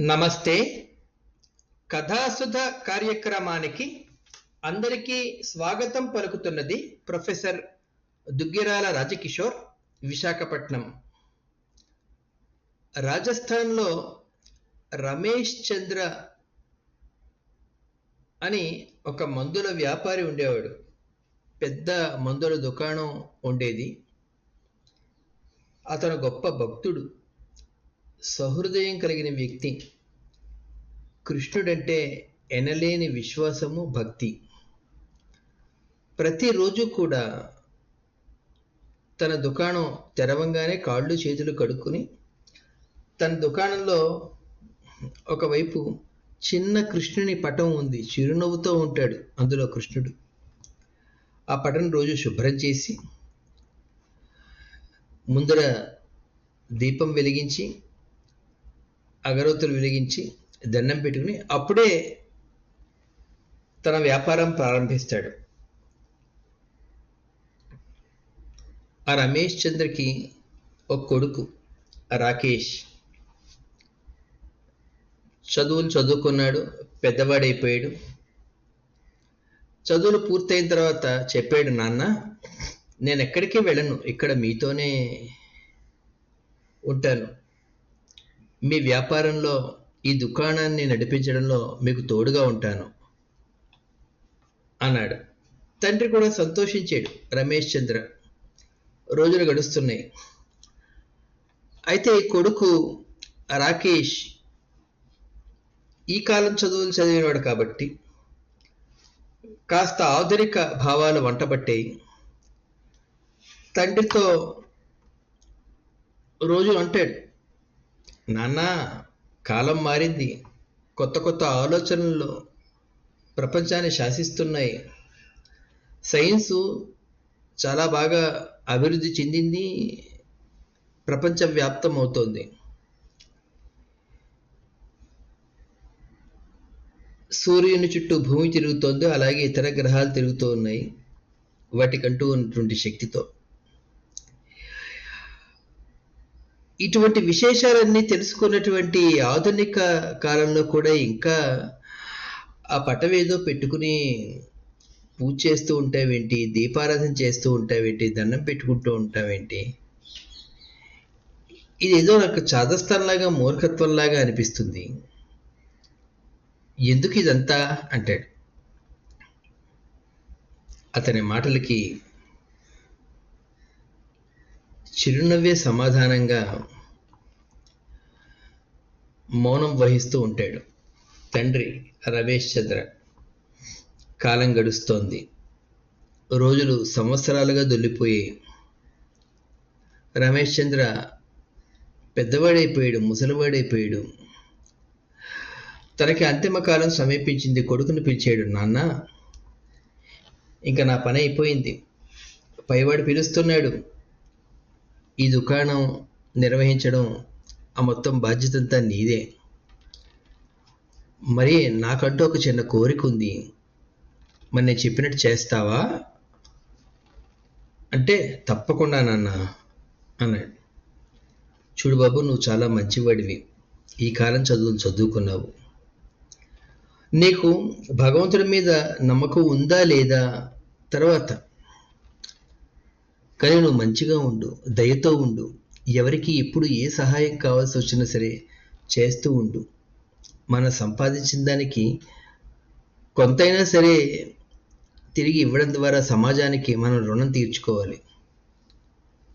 నమస్తే. కథాసుధ కార్యక్రమానికి అందరికీ స్వాగతం పలుకుతున్నది ప్రొఫెసర్ దుగ్గిరాల రాజకిషోర్ విశాఖపట్నం. రాజస్థాన్లో రమేష్ చంద్ర అని ఒక మందుల వ్యాపారి ఉండేవాడు. పెద్ద మందుల దుకాణం ఉండేది. అతను గొప్ప భక్తుడు. సహృదయం కలిగిన వ్యక్తి కృష్ణుడంటే ఎనలేని విశ్వాసము భక్తి. ప్రతిరోజు కూడా తన దుకాణం తెరవంగానే కాళ్ళు చేతులు కడుక్కుని తన దుకాణంలో ఒకవైపు చిన్న కృష్ణుని పటం ఉంది చిరునవ్వుతో ఉంటాడు అందులో కృష్ణుడు. ఆ పటం రోజు శుభ్రం చేసి ముందర దీపం వెలిగించి అగరవత్తులు వెలిగించి దండం పెట్టుకుని అప్పుడే తన వ్యాపారం ప్రారంభిస్తాడు. ఆ రమేష్ చంద్రకి ఒక కొడుకు రాకేష్. చదువులు చదువుకున్నాడు పెద్దవాడైపోయాడు. చదువులు పూర్తయిన తర్వాత చెప్పాడు నాన్న నేను ఎక్కడికి వెళ్ళను ఇక్కడ మీతోనే ఉంటాను. మీ వ్యాపారంలో ఈ దుకాణాన్ని నడిపించడంలో మీకు తోడుగా ఉంటాను. అన్నాడు. తండ్రి కూడా సంతోషించాడు. రమేష్ చంద్ర రోజులు గడుస్తున్నాయి. అయితే కొడుకు రాకేష్ ఈ కాలం చదువులు చదివినవాడు కాబట్టి కాస్త ఆధునిక భావాలు వంటబట్టాయి. తండ్రితో రోజు అంటాడు. నాన్న కాలం మారింది. కొత్త కొత్త ఆలోచనలు ప్రపంచాన్ని శాసిస్తున్నాయి. సైన్సు చాలా బాగా అభివృద్ధి చెందింది. ప్రపంచవ్యాప్తం అవుతోంది సూర్యుని చుట్టూ భూమి తిరుగుతోంది. అలాగే ఇతర గ్రహాలు తిరుగుతూ ఉన్నాయి. వాటికంటూ ఉన్నటువంటి శక్తితో. ఇటువంటి విశేషాలన్నీ తెలుసుకున్నటువంటి ఆధునిక కాలంలో కూడా ఇంకా ఆ పటవేదో పెట్టుకుని పూజ చేస్తూ ఉంటావేంటి? దీపారాధన చేస్తూ ఉంటావేంటి? దండం పెట్టుకుంటూ ఉంటావేంటి? ఇది ఏదో నాకు చాదస్థంలాగా మూర్ఖత్వంలాగా అనిపిస్తుంది. ఎందుకు ఇదంతా? అంటాడు. అతని మాటలకి చిరునవ్వే సమాధానంగా మౌనం వహిస్తూ ఉంటాడు. తండ్రి రమేష్ చంద్ర కాలం గడుస్తోంది. రోజులు సంవత్సరాలుగా దొల్లిపోయి రమేష్ చంద్ర పెద్దవాడైపోయాడు ముసలివాడైపోయాడు. తనకి అంతిమ కాలం సమీపించింది కొడుకుని పిలిచాడు నాన్న ఇంకా నా పని అయిపోయింది. పైవాడు పిలుస్తున్నాడు. ఈ దుకాణం నిర్వహించడం ఆ మొత్తం బాధ్యత అంతా నీదే. మరి నాకంటూ ఒక చిన్న కోరిక ఉంది. మరి నేను చెప్పినట్టు చేస్తావా? అంటే తప్పకుండా నాన్న అన్నాడు. చూడు బాబు నువ్వు చాలా మంచివాడివి. ఈ కాలం చదువులు చదువుకున్నావు. నీకు భగవంతుడి మీద నమ్మకం ఉందా లేదా? తర్వాత కానీ నువ్వు మంచిగా ఉండు దయతో ఉండు. ఎవరికి ఎప్పుడు ఏ సహాయం కావాల్సి వచ్చినా సరే చేస్తూ ఉండు. మనం సంపాదించిన దానికి కొంతైనా సరే తిరిగి ఇవ్వడం ద్వారా సమాజానికి మనం రుణం తీర్చుకోవాలి.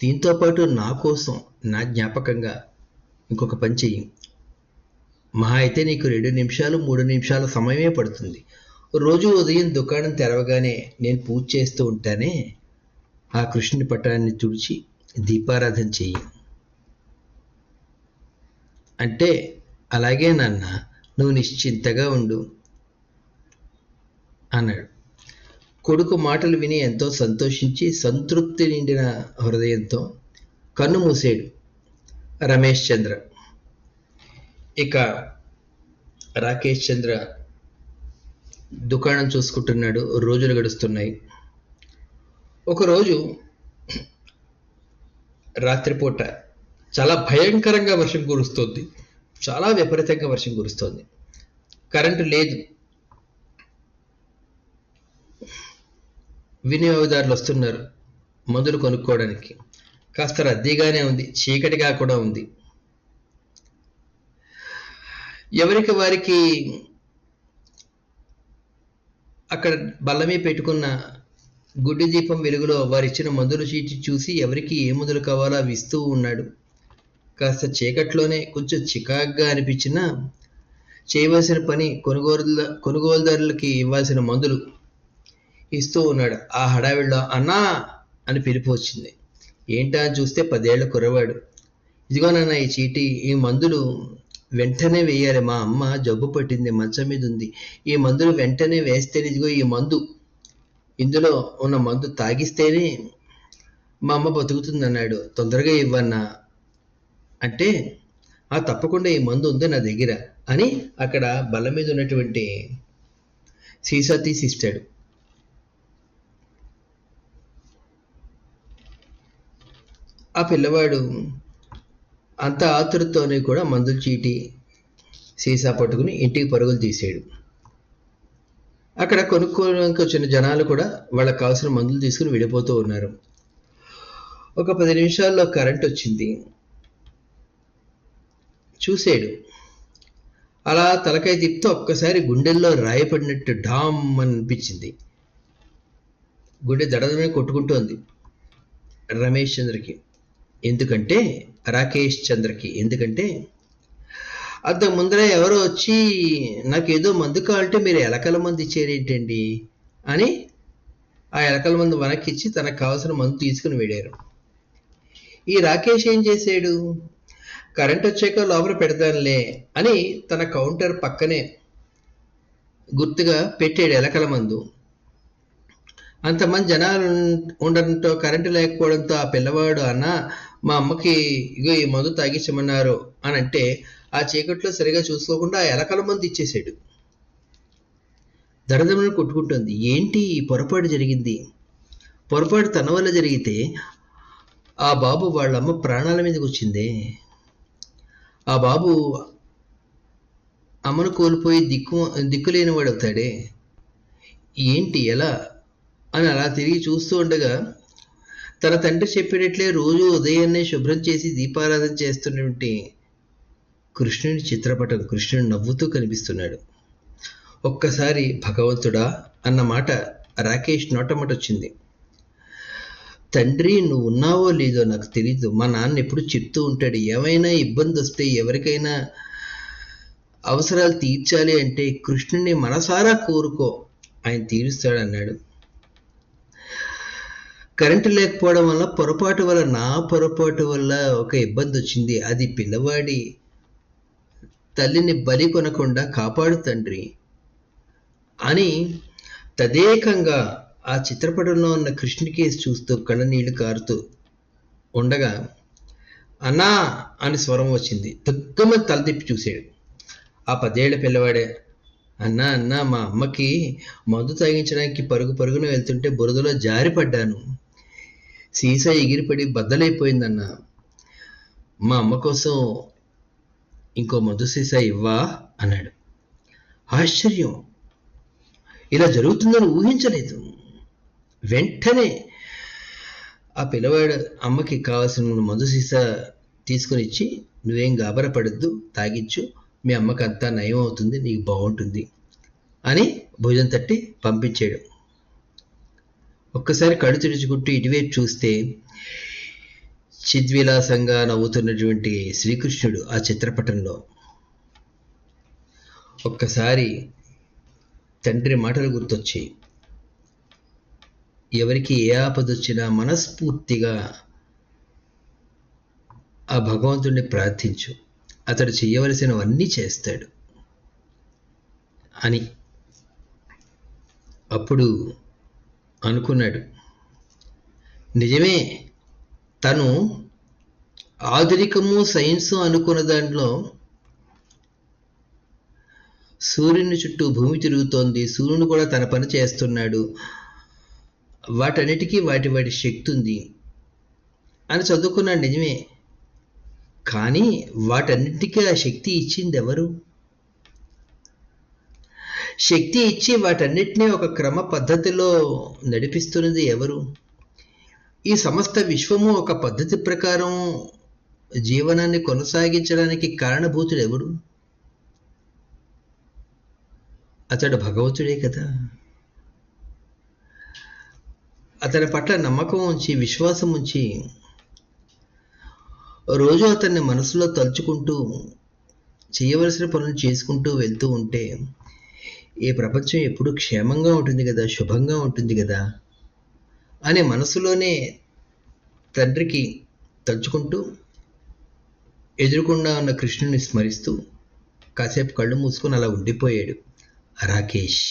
దీంతో పాటు నా కోసం నా జ్ఞాపకంగా ఇంకొక పని చెయ్యి. మహా అయితే నీకు రెండు నిమిషాలు మూడు నిమిషాల సమయమే పడుతుంది. రోజు ఉదయం దుకాణం తెరవగానే నేను పూజ చేస్తూ ఉంటానే ఆ కృష్ణుని పటాన్ని తుడిచి దీపారాధన చెయ్యి. అంటే అలాగే నాన్న నువ్వు నిశ్చింతగా ఉండు అన్నాడు. కొడుకు మాటలు విని ఎంతో సంతోషించి సంతృప్తి నిండిన హృదయంతో కన్ను మూసాడు. రమేష్ చంద్ర. ఇక రాకేష్ చంద్ర దుకాణం చూసుకుంటున్నాడు. రోజులు గడుస్తున్నాయి. ఒకరోజు రాత్రిపూట చాలా భయంకరంగా వర్షం కురుస్తోంది. చాలా విపరీతంగా వర్షం కురుస్తుంది. కరెంటు లేదు. వినియోగదారులు వస్తున్నారు మందులు కొనుక్కోవడానికి. కాస్త రద్దీగానే ఉంది. చీకటిగా కూడా ఉంది. ఎవరికి వారికి అక్కడ బల్లమే పెట్టుకున్న గుడ్డి దీపం వెలుగులో వారిచ్చిన మందుల చీటి చూసి ఎవరికి ఏ మందులు కావాలో అవి ఇస్తూ ఉన్నాడు. కాస్త చీకట్లోనే కొంచెం చికాగ్గా అనిపించినా చేయవలసిన పని కొనుగోలు కొనుగోలుదారులకి ఇవ్వాల్సిన మందులు ఇస్తూ ఉన్నాడు. ఆ హడావిడిలో అన్నా అని పిలుపు వచ్చింది. ఏంటా అని చూస్తే పదేళ్ళ కుర్రవాడు. ఇదిగో నాన్న ఈ చీటి ఈ మందులు వెంటనే వేయాలి మా అమ్మ. జబ్బు పట్టింది మంచం మీద ఉంది. ఈ మందులు వెంటనే వేస్తే ఇదిగో ఈ మందు ఇందులో ఉన్న మందు తాగిస్తేనే మా అమ్మ బతుకుతుంది అన్నాడు తొందరగా ఇవ్వన్నా. అంటే ఆ తప్పకుండా ఈ మందు ఉంది నా దగ్గర అని అక్కడ బల్ల మీద ఉన్నటువంటి సీసా తీసి ఇస్తాడు. ఆ పిల్లవాడు అంత ఆతురతోనే కూడా మందుల చీటి సీసా పట్టుకుని ఇంటికి పరుగులు తీసాడు. అక్కడ కొనుక్కోవడానికి వచ్చిన జనాలు కూడా వాళ్ళకి కావాల్సిన మందులు తీసుకుని వెళ్ళిపోతూ ఉన్నారు. ఒక పది నిమిషాల్లో కరెంట్ వచ్చింది. చూసాడు. అలా తలకాయ తిప్పితే ఒక్కసారి గుండెల్లో రాయపడినట్టు డామ్ అనిపించింది. గుండె దడదమే కొట్టుకుంటోంది రమేష్ చంద్రకి. ఎందుకంటే రాకేష్ చంద్రకి. ఎందుకంటే అంతకు ముందర ఎవరో వచ్చి నాకు ఏదో మందు కావాలంటే మీరు ఎలకల మందు ఇచ్చారేంటండి అని ఆ ఎలకల మందు వెనక్కిచ్చి తనకు కావాల్సిన మందు తీసుకుని వెళ్ళారు. ఈ రాకేష్ ఏం చేశాడు? కరెంట్ వచ్చాక లోపల పెడతానులే అని తన కౌంటర్ పక్కనే గుర్తుగా పెట్టాడు ఎలకల మందు. అంతమంది జనాలు ఉండడంతో కరెంటు లేకపోవడంతో ఆ పిల్లవాడు అన్న మా అమ్మకి ఇగో ఈ మందు తాగించమన్నారు అని అంటే ఆ చీకట్లో సరిగా చూసుకోకుండా ఆ ఎలకల మంది ఇచ్చేసాడు దరదమని కొట్టుకుంటుంది. ఏంటి ఈ పొరపాటు జరిగింది? పొరపాటు తన వల్ల జరిగితే ఆ బాబు వాళ్ళ అమ్మ ప్రాణాల మీదకి వచ్చిందే? ఆ బాబు అమ్మను కోల్పోయి దిక్కు దిక్కులేని వాడు అవుతాడే? ఏంటి ఎలా? అని అలా తిరిగి చూస్తూ ఉండగా తన తండ్రి చెప్పేటట్లే రోజు ఉదయాన్నే శుభ్రం చేసి దీపారాధన చేస్తున్నటువంటి కృష్ణుని చిత్రపటం కృష్ణుడు నవ్వుతూ కనిపిస్తున్నాడు. ఒక్కసారి భగవంతుడా అన్న మాట రాకేష్ నోటమటొచ్చింది తండ్రి నువ్వు ఉన్నావో లేదో నాకు తెలీదు. మా నాన్న ఎప్పుడు చెప్తూ ఉంటాడు ఏమైనా ఇబ్బంది వస్తే ఎవరికైనా అవసరాలు తీర్చాలి అంటే కృష్ణుని మనసారా కోరుకో ఆయన తీరుస్తాడు అన్నాడు. కరెంటు లేకపోవడం వల్ల పొరపాటు వల్ల నా పొరపాటు వల్ల ఒక ఇబ్బంది వచ్చింది. అది పిల్లవాడి తల్లిని బలి కొనకుండా కాపాడు తండ్రి. అని తదేకంగా ఆ చిత్రపటంలో ఉన్న కృష్ణుడికేసి చూస్తూ కళ్ళనీళ్ళు కారుతూ ఉండగా అన్నా అని స్వరం వచ్చింది. దుగ్గమ తల తిప్పి చూశాడు. ఆ పదేళ్ళ పిల్లవాడే అన్నా అన్నా మా అమ్మకి మందు తాగించడానికి పరుగు పరుగున వెళ్తుంటే బురదలో జారిపడ్డాను సీసా ఎగిరిపడి బద్దలైపోయిందన్నా. మా అమ్మ కోసం ఇంకో మందు సీసా ఇవ్వా అన్నాడు. ఆశ్చర్యం. ఇలా జరుగుతుందని ఊహించలేదు. వెంటనే ఆ పిల్లవాడు అమ్మకి కావాల్సిన మందు సీసా తీసుకొని ఇచ్చి నువ్వేం గాబరపడద్దు తాగించు మీ అమ్మకి అంతా నయం అవుతుంది నీకు బాగుంటుంది అని భుజం తట్టి పంపించాడు. ఒక్కసారి కళ్ళు తెరుచుకుంటూ ఇటువైపు చూస్తే చిద్విలాసంగా నవ్వుతున్నటువంటి శ్రీకృష్ణుడు ఆ చిత్రపటంలో. ఒక్కసారి తండ్రి మాటలు గుర్తొచ్చి ఎవరికి ఏ ఆపదొచ్చినా మనస్ఫూర్తిగా ఆ భగవంతుడిని ప్రార్థించు. అతడు చేయవలసినవన్నీ చేస్తాడు. అని అప్పుడు అనుకున్నాడు. నిజమే తను ఆధునికము సైన్సు అనుకున్న దాంట్లో సూర్యుని చుట్టూ భూమి తిరుగుతోంది. సూర్యుని కూడా తన పని చేస్తున్నాడు. వాటన్నిటికీ వాటి వాటి శక్తి ఉంది అని చదువుకున్నాడు నిజమే. కానీ వాటన్నిటికీ ఆ శక్తి ఇచ్చింది ఎవరు? శక్తి ఇచ్చి వాటన్నిటినీ ఒక క్రమ పద్ధతిలో నడిపిస్తున్నది ఎవరు? ఈ సమస్త విశ్వము ఒక పద్ధతి ప్రకారం జీవనాన్ని కొనసాగించడానికి కారణభూతుడు ఎవడు? అతడు భగవంతుడే కదా. అతని పట్ల నమ్మకం ఉంచి విశ్వాసం ఉంచి రోజు అతన్ని మనసులో తలుచుకుంటూ చేయవలసిన పనులు చేసుకుంటూ వెళ్తూ ఉంటే ఈ ప్రపంచం ఎప్పుడు క్షేమంగా ఉంటుంది కదా శుభంగా ఉంటుంది కదా. అనే మనసులోనే తండ్రికి తలుచుకుంటూ ఎదురుకుండా ఉన్న కృష్ణుని స్మరిస్తూ కాసేపు కళ్ళు మూసుకొని అలా ఉండిపోయాడు రాకేష్.